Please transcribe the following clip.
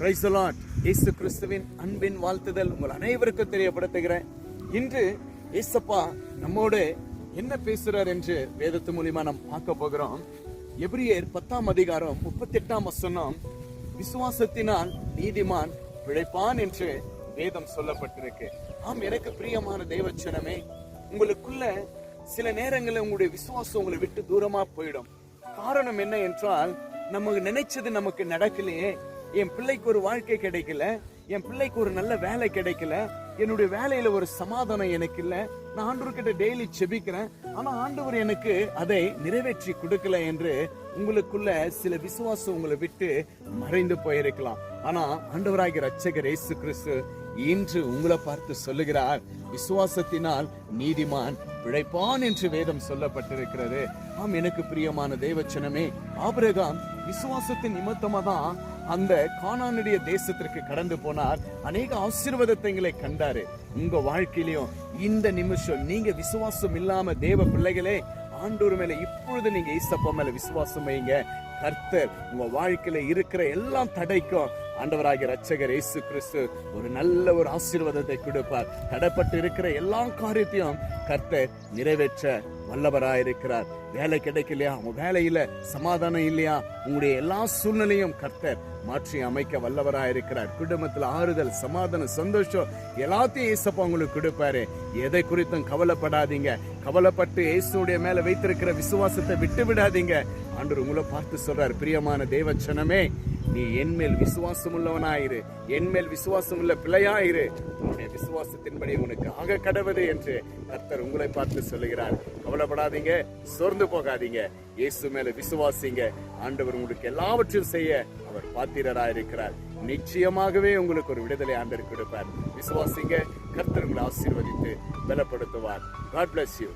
Price இயேசு கிறிஸ்துவின் அன்பின் வாழ்த்துதல் உங்கள் அனைவருக்கும் தெரியப்படுத்துகிறேன். இன்று ஏசப்பா நம்மோடு என்ன பேசுறார் என்று வேதத்து மூலியமா நாம் பார்க்க போகிறோம். எப்ரியர் பத்தாம் அதிகாரம் முப்பத்தி எட்டாம் வசனம் விசுவாசத்தினால் நீதிமான் பிழைப்பான் என்று வேதம் சொல்லப்பட்டிருக்கு. ஆம் எனக்கு பிரியமான தேவச்சனமே உங்களுக்குள்ள சில நேரங்களில் உங்களுடைய விசுவாசம் உங்களை விட்டு தூரமா போயிடும். காரணம் என்ன என்றால் நமக்கு நினைச்சது நமக்கு நடக்கலையே. என் பிள்ளைக்கு ஒரு வாழ்க்கை கிடைக்கல என் பிள்ளைக்கு ஒரு நல்ல வேலை கிடைக்கல என்னுடைய வேலையில ஒரு சமாதானம் எனக்கு இல்ல. நான் ஆண்டவர் கிட்ட டெய்லி செபிக்கிறேன். ஆனா ஆண்டவர் எனக்கு அதை நிறைவேற்றி கொடுக்கல என்று உங்களுக்குள்ள சில விசுவாசம் உங்களை விட்டு மறைந்து போயிருக்கலாம். ஆனா ஆண்டவராகிய ரட்சகர் இயேசு கிறிஸ்து இன்று உங்களை பார்த்து சொல்லுகிறார் விசுவாசத்தினால் நீதிமான் பிழைப்பான் என்று வேதம் சொல்லப்பட்டிருக்கிறது. ஆம் எனக்கு பிரியமான தேவச்சனமே ஆபிரகாம் விசுவாசத்தின் நிமித்தமா தான் அந்த காணானுடைய தேசத்திற்கு கடந்து போனார். அநேக ஆசீர்வாதத்தைங்களை கண்டாரு. உங்க வாழ்க்கையிலையும் இந்த நிமிஷம் நீங்க விசுவாசம் இல்லாம தேவ பிள்ளைகளே ஆண்டோர் மேல இப்பொழுது நீங்க ஈசப்பா மேல விசுவாசம் வைங்க. கர்த்தர் உங்க வாழ்க்கையில இருக்கிற எல்லாம் தடைக்கும். ஆண்டவராகிய ரட்சகர் இயேசு கிறிஸ்து ஒரு நல்ல ஒரு ஆசீர்வாதத்தை கொடுப்பார். தடைப்பட்டு இருக்கிற எல்லா காரியத்தையும் கர்த்தர் நிறைவேற்ற வல்லவராயிருக்கிறார் வேலை கிடைக்கலையா? உங்க வேலையில சமாதானம் இல்லையா? உங்களுடைய எல்லா சூழ்நிலையும் கர்த்தர் மாற்றி அமைக்க வல்லவராயிருக்கிறார் குடும்பத்தில் ஆறுதல் சமாதானம் சந்தோஷம் எல்லாத்தையும் ஏசப்பா உங்களுக்கு கொடுப்பாரு. எதை குறித்தும் கவலைப்படாதீங்க. கவலைப்பட்டு இயேசுடைய மேல வைத்திருக்கிற விசுவாசத்தை விட்டு விடாதீங்க. அன்று உங்களை பார்த்து சொல்றார் பிரியமான தேவச்சனமே நீ என்மேல் விசுவாசம் உள்ளவனாயிரு என்மேல் விசுவாசம் உள்ள பிள்ளையாயிரு உன்னுடைய விசுவாசத்தின்படி உனக்கு ஆக கடவுது என்று கர்த்தர் உங்களை பார்த்து சொல்லுகிறார். கவலைப்படாதீங்க சோர்ந்து போகாதீங்க. இயேசு மேல விசுவாசிங்க. ஆண்டவர் உங்களுக்கு எல்லாவற்றையும் செய்ய அவர் பாத்திரராயிருக்கிறார். நிச்சயமாகவே உங்களுக்கு ஒரு விடுதலை ஆண்டர் கொடுப்பார். விசுவாசிங்க கர்த்தர் உங்களை ஆசீர்வதித்து பலப்படுத்துவார். God bless you